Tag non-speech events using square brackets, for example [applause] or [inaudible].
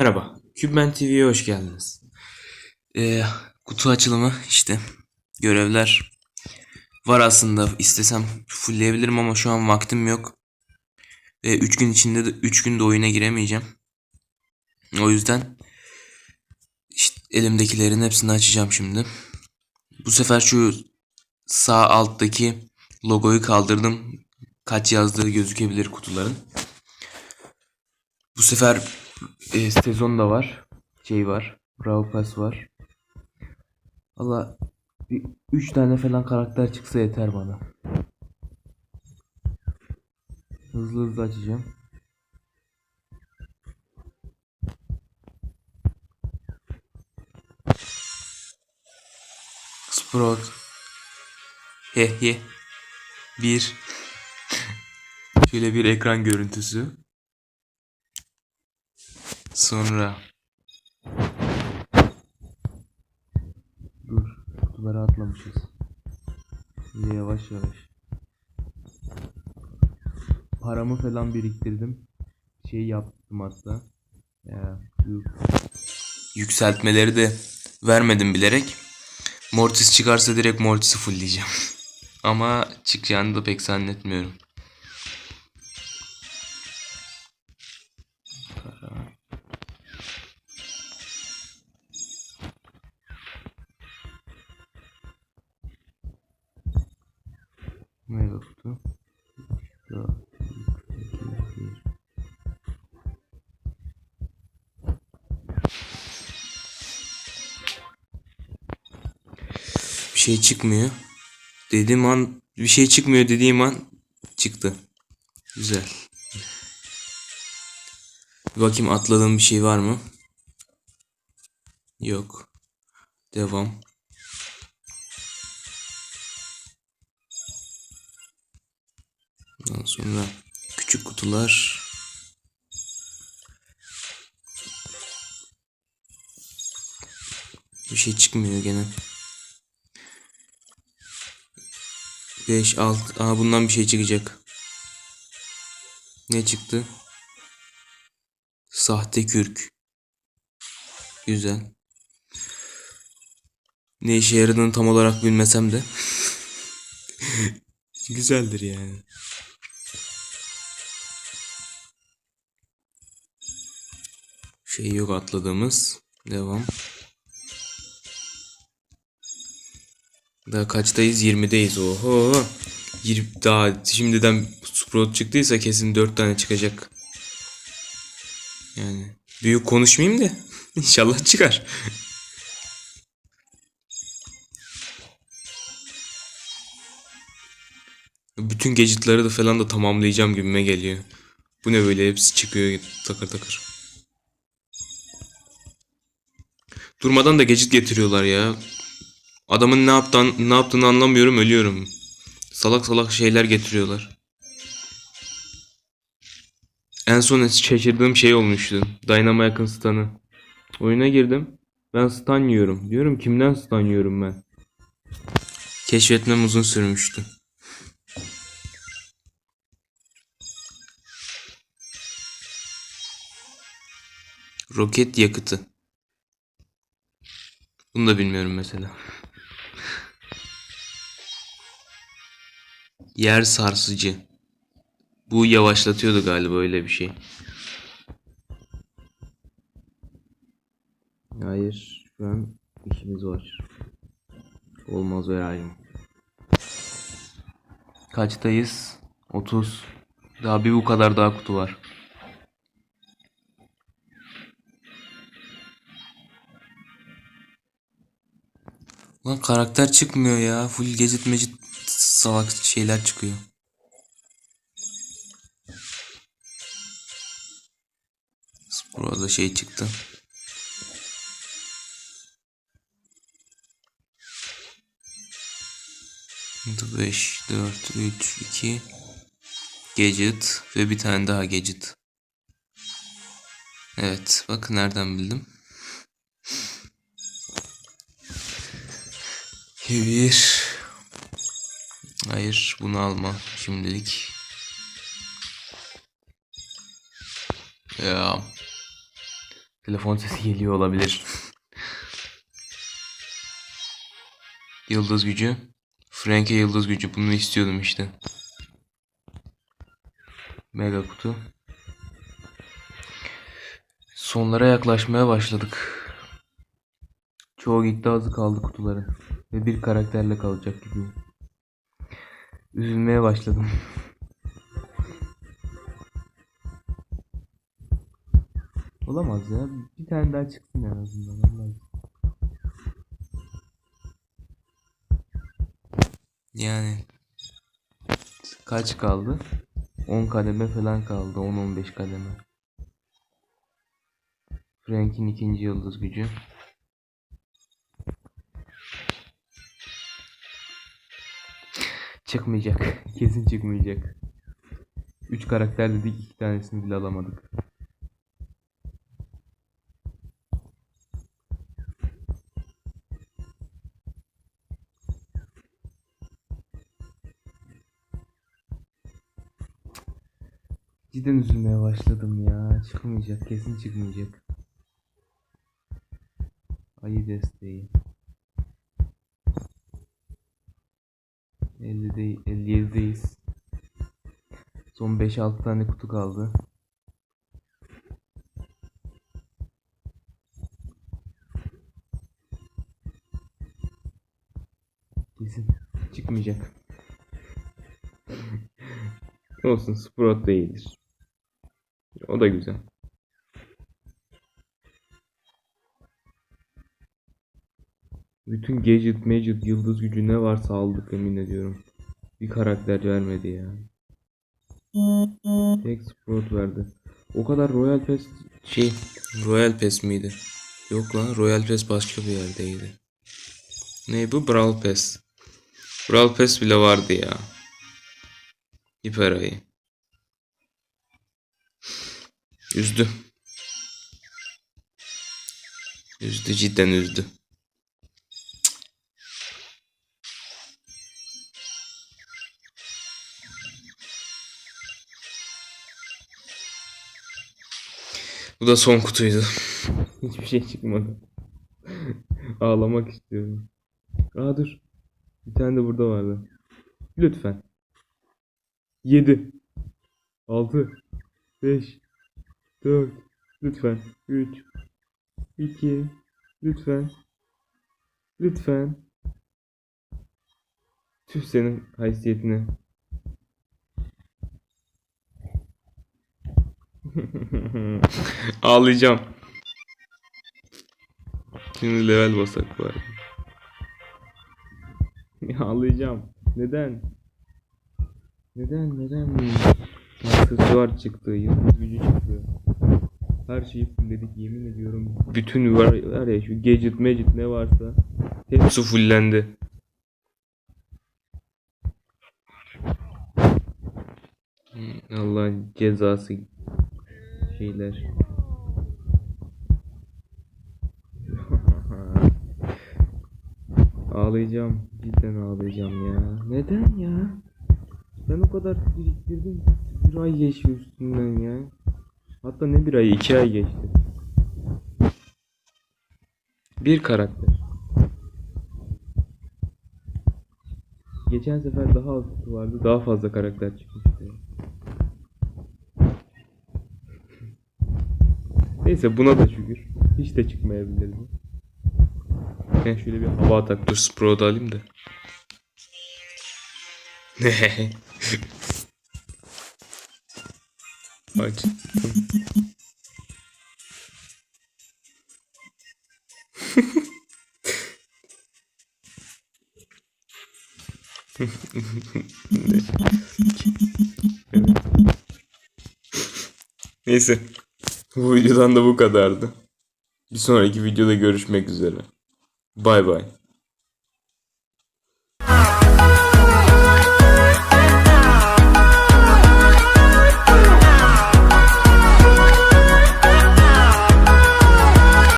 Merhaba, Kübben TV'ye hoş geldiniz. Ee, kutu açılımı işte. Görevler var aslında. istesem fullleyebilirim ama şu an vaktim yok. Ve 3 gün içinde de 3 günde oyuna giremeyeceğim. O yüzden işte elimdekilerin hepsini açacağım şimdi. Bu sefer şu sağ alttaki logoyu kaldırdım. Kaç yazdığı gözükebilir kutuların. Bu sefer e, sezon da var. Şey var. Brawl Pass var. Valla 3 tane falan karakter çıksa yeter bana. Hızlı hızlı açacağım. Sprout. He he. Bir. [laughs] Şöyle bir ekran görüntüsü. Sonra. Dur kutuları atlamışız. Böyle yavaş yavaş. Paramı falan biriktirdim. Şey yaptım hatta. Ya, şu Yükseltmeleri de vermedim bilerek. Mortis çıkarsa direkt Mortis'i fullleyeceğim. [laughs] Ama çıkacağını da pek zannetmiyorum Bir. Bir şey çıkmıyor. Dediğim an bir şey çıkmıyor dediğim an çıktı. Güzel. Bir bakayım atladığım bir şey var mı? Yok. Devam. Ondan sonra küçük kutular. Bir şey çıkmıyor gene. 5 6 Aa bundan bir şey çıkacak. Ne çıktı? Sahte kürk. Güzel. Ne işe yaradığını tam olarak bilmesem de. [laughs] Güzeldir yani. Şey yok atladığımız. Devam. Daha kaçtayız? 20'deyiz. Oho. 20, daha şimdiden Sprout çıktıysa kesin 4 tane çıkacak. Yani büyük konuşmayayım da [laughs] inşallah çıkar. Bütün gadgetları da falan da tamamlayacağım gibime geliyor. Bu ne böyle hepsi çıkıyor takır takır. Durmadan da gadget getiriyorlar ya. Adamın ne yaptığını, ne yaptığını anlamıyorum ölüyorum. Salak salak şeyler getiriyorlar. En son şaşırdığım şey olmuştu. Dynamite'ın stun'ı. Oyuna girdim. Ben stun yiyorum. Diyorum kimden stun yiyorum ben? Keşfetmem uzun sürmüştü. Roket yakıtı. Bunu da bilmiyorum mesela. Yer sarsıcı. Bu yavaşlatıyordu galiba öyle bir şey. Hayır. Şu an işimiz var. Olmaz öyle. Kaçtayız? 30. Daha bir bu kadar daha kutu var. Lan karakter çıkmıyor ya. Full gezit mecit salak şeyler çıkıyor. Burada şey çıktı. Beş, dört, üç, iki gadget ve bir tane daha gadget. Evet, bakın nereden bildim. Bir. Hayır bunu alma şimdilik. Ya. Telefon sesi geliyor olabilir. Yıldız gücü. Frank'e yıldız gücü. Bunu istiyordum işte. Mega kutu. Sonlara yaklaşmaya başladık. Çoğu gitti azı kaldı kutuların. Ve bir karakterle kalacak gibi. Üzülmeye başladım. [laughs] Olamaz ya. Bir tane daha çıksın en azından. Vallahi. Yani kaç kaldı? 10 kademe falan kaldı. 10-15 kademe. Frank'in ikinci yıldız gücü. Çıkmayacak. [laughs] Kesin çıkmayacak. 3 karakter dedik, 2 tanesini bile alamadık. Cidden üzülmeye başladım ya. Çıkmayacak. Kesin çıkmayacak. Ayı desteği. 50'de 57'deyiz. Son 5-6 tane kutu kaldı. Kesin çıkmayacak. [laughs] Olsun Sprout da iyidir. O da güzel. Bütün gadget, magic, yıldız gücü ne varsa aldık emin ediyorum. Bir karakter vermedi ya. Tek Sprout verdi. O kadar Royal Pass şey Royal Pass miydi? Yok lan Royal Pass başka bir yerdeydi. Ne bu? Brawl Pass. Brawl Pass bile vardı ya. Hiper ayı. Üzdü. Üzdü cidden üzdü. Bu da son kutuydu. Hiçbir şey çıkmadı. Ağlamak istiyorum. Aa dur. Bir tane de burada vardı. Lütfen. 7 6 5 4 Lütfen 3 2 Lütfen Lütfen Tüh senin haysiyetine [laughs] Ağlayacağım. Şimdi level basak var. Ağlayacağım. Neden? Neden neden? Aksesuar çıktı, yıldız gücü çıktı. Her şeyi fullledik yemin ediyorum. Bütün var, var ya şu gadget magic ne varsa hepsi fullendi. Hmm, Allah'ın cezası şeyler. [laughs] ağlayacağım. Cidden ağlayacağım ya. Neden ya? Ben o kadar biriktirdim. Bir ay geçti üstünden ya. Hatta ne bir ay, iki ay geçti. Bir karakter. Geçen sefer daha az vardı. Daha fazla karakter çıkmıştı. Neyse buna da şükür. Hiç de çıkmayabilirdi. Ben şöyle bir hava atak. Dur Sprout'u alayım da. [laughs] Aç. [laughs] Neyse. Bu videodan da bu kadardı. Bir sonraki videoda görüşmek üzere. Bay bay.